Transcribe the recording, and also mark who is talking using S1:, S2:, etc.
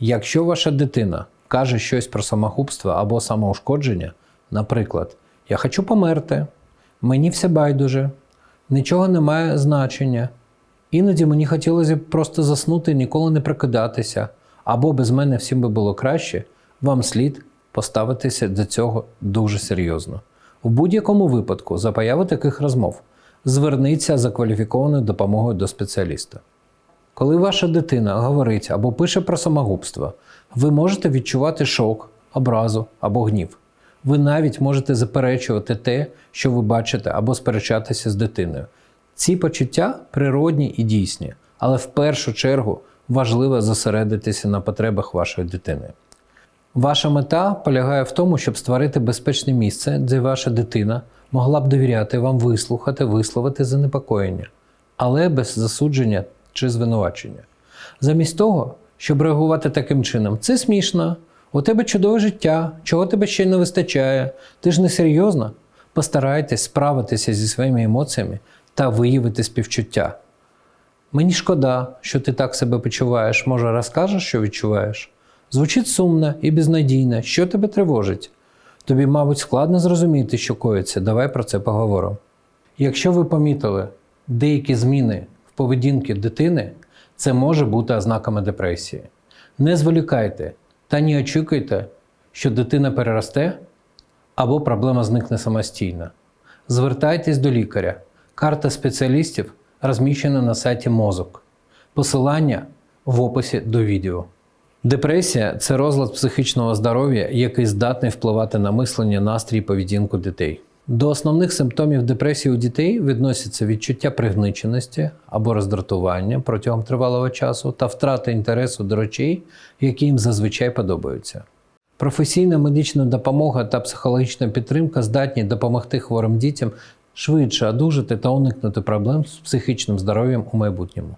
S1: Якщо ваша дитина каже щось про самогубство або самоушкодження, наприклад, я хочу померти, мені все байдуже, нічого не має значення, іноді мені хотілося б просто заснути і ніколи не прокидатися, або без мене всім би було краще, вам слід поставитися до цього дуже серйозно. В будь-якому випадку, за появи таких розмов, зверніться за кваліфікованою допомогою до спеціаліста. Коли ваша дитина говорить або пише про самогубство, ви можете відчувати шок, образу або гнів. Ви навіть можете заперечувати те, що ви бачите, або сперечатися з дитиною. Ці почуття природні і дійсні, але в першу чергу важливо зосередитися на потребах вашої дитини. Ваша мета полягає в тому, щоб створити безпечне місце, де ваша дитина могла б довіряти вам вислухати, висловити занепокоєння, але без засудження чи звинувачення. Замість того, щоб реагувати таким чином, це смішно, у тебе чудове життя, чого тебе ще не вистачає, ти ж не серйозно. Постарайтесь справитися зі своїми емоціями та виявити співчуття. Мені шкода, що ти так себе почуваєш. Може, розкажеш, що відчуваєш? Звучить сумно і безнадійно, що тебе тривожить. Тобі, мабуть, складно зрозуміти, що коїться. Давай про це поговоримо. Якщо ви помітили деякі зміни в поведінці дитини, це може бути ознаками депресії. Не зволікайте та не очікуйте, що дитина переросте або проблема зникне самостійно. Звертайтесь до лікаря. Карта спеціалістів розміщена на сайті мозок. Посилання в описі до відео. Депресія це розлад психічного здоров'я, який здатний впливати на мислення, настрій і поведінку дітей. До основних симптомів депресії у дітей відносяться відчуття пригниченості або роздратування протягом тривалого часу та втрата інтересу до речей, які їм зазвичай подобаються. Професійна медична допомога та психологічна підтримка здатні допомогти хворим дітям швидше одужати та уникнути проблем з психічним здоров'ям у майбутньому.